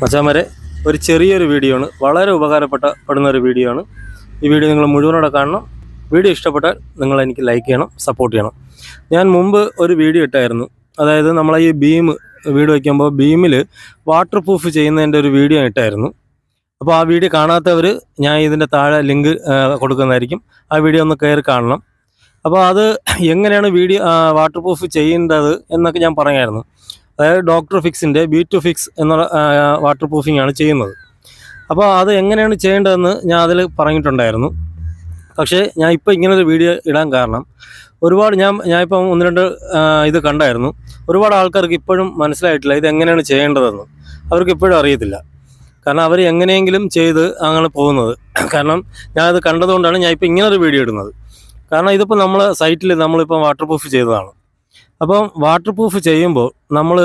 മച്ചാമരെ ഒരു ചെറിയൊരു വീഡിയോ ആണ്. വളരെ ഉപകാരപ്പെട്ടപ്പെടുന്ന ഒരു വീഡിയോ ആണ്. ഈ വീഡിയോ നിങ്ങൾ മുഴുവനോടെ കാണണം. വീഡിയോ ഇഷ്ടപ്പെട്ടാൽ നിങ്ങൾ എനിക്ക് ലൈക്ക് ചെയ്യണം സപ്പോർട്ട് ചെയ്യണം. ഞാൻ മുമ്പ് ഒരു വീഡിയോ ഇട്ടായിരുന്നു. അതായത് നമ്മളെ ഈ ബീം വീട് വയ്ക്കുമ്പോൾ ബീമിൽ വാട്ടർ പ്രൂഫ് ചെയ്യുന്നതിന്റെ ഒരു വീഡിയോ ഇട്ടായിരുന്നു. അപ്പോൾ ആ വീഡിയോ കാണാത്തവർ ഞാൻ ഇതിന്റെ താഴെ ലിങ്ക് കൊടുക്കുന്നതായിരിക്കും. ആ വീഡിയോ ഒന്ന് കയറി കാണണം. അപ്പോൾ അത് എങ്ങനെയാണ് വീഡിയോ വാട്ടർ പ്രൂഫ് ചെയ്യേണ്ടത് എന്നൊക്കെ ഞാൻ പറയായിരുന്നു. അതായത് ഡോക്ടർ ഫിക്സിന്റെ ബി ടു ഫിക്സ് എന്നുള്ള വാട്ടർ പ്രൂഫിംഗ് ആണ് ചെയ്യുന്നത്. അപ്പോൾ അത് എങ്ങനെയാണ് ചെയ്യേണ്ടതെന്ന് ഞാൻ അതിൽ പറഞ്ഞിട്ടുണ്ടായിരുന്നു. പക്ഷേ ഞാൻ ഇപ്പോൾ ഇങ്ങനൊരു വീഡിയോ ഇടാൻ കാരണം ഒരുപാട് ഞാൻ ഇപ്പം ഒന്ന് രണ്ട് ഇത് കണ്ടായിരുന്നു. ഒരുപാട് ആൾക്കാർക്ക് ഇപ്പോഴും മനസ്സിലായിട്ടില്ല ഇത് എങ്ങനെയാണ് ചെയ്യേണ്ടതെന്ന്. അവർക്ക് ഇപ്പോഴും അറിയത്തില്ല. കാരണം അവർ എങ്ങനെയെങ്കിലും ചെയ്ത് അങ്ങനെ പോകുന്നത്. കാരണം ഞാൻ അത് കണ്ടതുകൊണ്ടാണ് ഞാൻ ഇപ്പോൾ ഇങ്ങനൊരു വീഡിയോ ഇടുന്നത്. കാരണം ഇതിപ്പോൾ നമ്മൾ സൈറ്റിൽ നമ്മളിപ്പോൾ വാട്ടർ പ്രൂഫ് ചെയ്തതാണ്. അപ്പം വാട്ടർ പ്രൂഫ് ചെയ്യുമ്പോൾ നമ്മൾ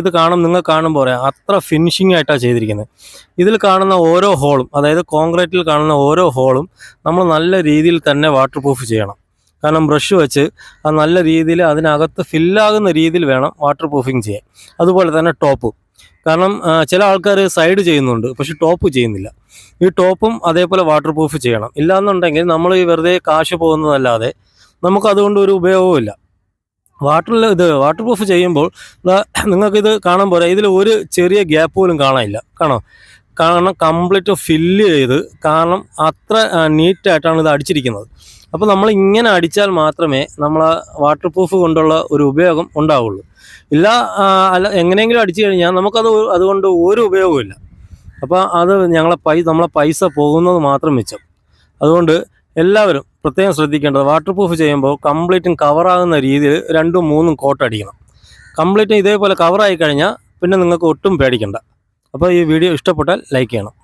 ഇത് കാണും നിങ്ങൾ കാണുമ്പോൾ പറയാം അത്ര ഫിനിഷിംഗ് ആയിട്ടാണ് ചെയ്തിരിക്കുന്നത് ഇതിൽ കാണുന്ന ഓരോ ഹോളും അതായത് കോൺക്രീറ്റിൽ കാണുന്ന ഓരോ ഹോളും നമ്മൾ നല്ല രീതിയിൽ തന്നെ വാട്ടർ പ്രൂഫ് ചെയ്യണം. കാരണം ബ്രഷ് വെച്ച് അത് നല്ല രീതിയിൽ അതിനകത്ത് ഫില്ലാകുന്ന രീതിയിൽ വേണം വാട്ടർ പ്രൂഫിങ് ചെയ്യാൻ. അതുപോലെ തന്നെ ടോപ്പും കാരണം ചില ആൾക്കാർ സൈഡ് ചെയ്യുന്നുണ്ട് പക്ഷെ ടോപ്പ് ചെയ്യുന്നില്ല. ഈ ടോപ്പും അതേപോലെ വാട്ടർ പ്രൂഫ് ചെയ്യണം. ഇല്ലാന്നുണ്ടെങ്കിൽ നമ്മൾ ഈ വെറുതെ കാശ് പോകുന്നതല്ലാതെ നമുക്ക് അതുകൊണ്ട് ഒരു ഉപയോഗവും വാട്ടറിൽ ഇത് വാട്ടർ പ്രൂഫ് ചെയ്യുമ്പോൾ നിങ്ങൾക്കിത് കാണാൻ പോരാ. ഇതിൽ ഒരു ചെറിയ ഗ്യാപ്പ് പോലും കാണാനില്ല. കാണോ? കാരണം കംപ്ലീറ്റ് ഫില്ല് ചെയ്ത് കാരണം അത്ര നീറ്റായിട്ടാണ് ഇത് അടിച്ചിരിക്കുന്നത്. അപ്പോൾ നമ്മൾ ഇങ്ങനെ അടിച്ചാൽ മാത്രമേ നമ്മൾ വാട്ടർ പ്രൂഫ് കൊണ്ടുള്ള ഒരു ഉപയോഗം ഉണ്ടാവുള്ളൂ. ഇല്ല അല്ല എങ്ങനെയെങ്കിലും അടിച്ചു കഴിഞ്ഞാൽ നമുക്കത് അതുകൊണ്ട് ഒരു ഉപയോഗമില്ല അപ്പോൾ അത് ഞങ്ങളെ പൈ നമ്മളെ പൈസ പോകുന്നത് മാത്രം മിച്ചം. അതുകൊണ്ട് എല്ലാവരും പ്രത്യേകം ശ്രദ്ധിക്കേണ്ടത് വാട്ടർ പ്രൂഫ് ചെയ്യുമ്പോൾ കംപ്ലീറ്റും കവറാകുന്ന രീതിയിൽ രണ്ടും മൂന്നും കോട്ട് അടിക്കണം. കംപ്ലീറ്റും ഇതേപോലെ കവറായി കഴിഞ്ഞാൽ പിന്നെ നിങ്ങൾക്ക് ഒട്ടും പേടിക്കണ്ട. അപ്പോൾ ഈ വീഡിയോ ഇഷ്ടപ്പെട്ടാൽ ലൈക്ക് ചെയ്യണം.